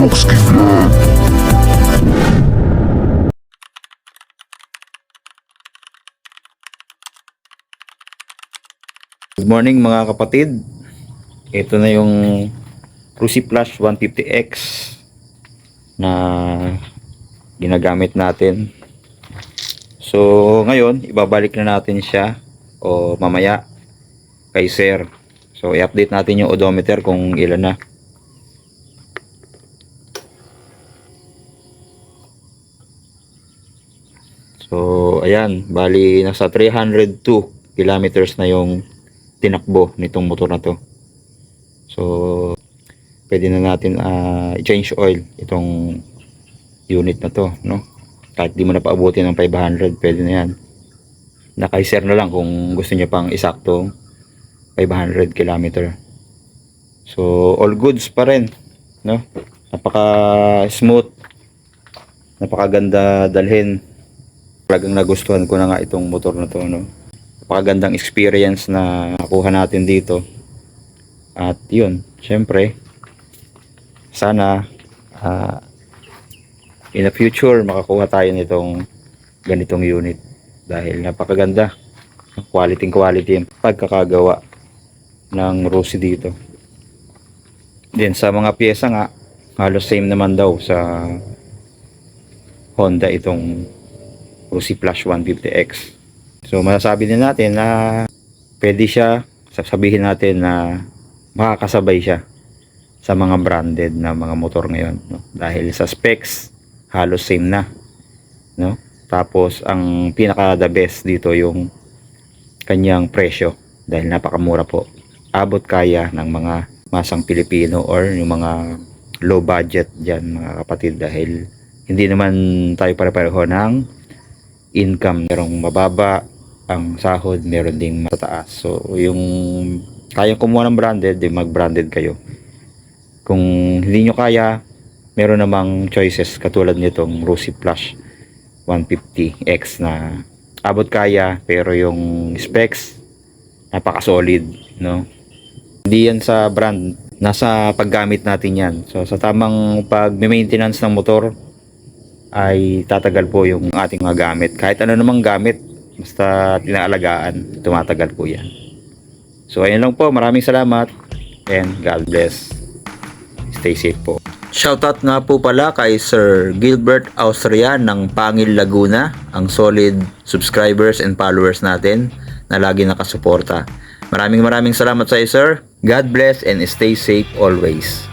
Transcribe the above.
Inoxki Vlog. Good morning mga kapatid. Ito na yung Cruci Plus 150X na ginagamit natin. So ngayon, ibabalik na natin siya o mamaya kay Sir. So i-update natin yung odometer kung ilan na. So ayan, bali nasa 302 kilometers na yung tinakbo nitong motor na to. So, pwede na natin ah, i-change oil itong unit na to, no? Kahit di mo na paabutin ng 500, pwede na yan. Nakaiser na lang kung gusto niya pang isaktong 500 kilometer. So, all goods pa rin, no? Napaka smooth. Napakaganda dalhin. Talagang nagustuhan ko na nga itong motor na to, no? napakagandang experience na nakuha natin dito. At yun, syempre, sana ah, in the future makakuha tayo nitong ganitong unit dahil napakaganda quality quality yung pagkakagawa ng Rossi dito. Then sa mga pyesa nga, halos same naman daw sa Honda itong Rossi Plus 150X. So masasabi din natin na pwede siya, sasabihin natin na makakasabay siya sa mga branded na mga motor ngayon. No? Dahil sa specs, halos same na. No? Tapos ang pinaka the best dito yung kanyang presyo dahil napakamura po. Abot kaya ng mga masang Pilipino or yung mga low budget dyan mga kapatid dahil hindi naman tayo pare-pareho ng income. Merong mababa ang sahod, meron ding matataas. So, yung kayang kumuha ng branded, di mag-branded kayo. Kung hindi nyo kaya, meron namang choices katulad nitong Rosy Plus 150X na abot kaya pero yung specs napaka-solid, no? Hindi yan sa brand, nasa paggamit natin yan. So, sa tamang pag-maintenance ng motor, ay tatagal po yung ating mga gamit. Kahit ano namang gamit, basta tinaalagaan, tumatagal po yan. So ayun lang po, maraming salamat and God bless. Stay safe po. Shoutout nga po pala kay Sir Gilbert Austrian ng Pangil Laguna, ang solid subscribers and followers natin na lagi nakasuporta. Maraming maraming salamat sa iyo, Sir. God bless and stay safe always.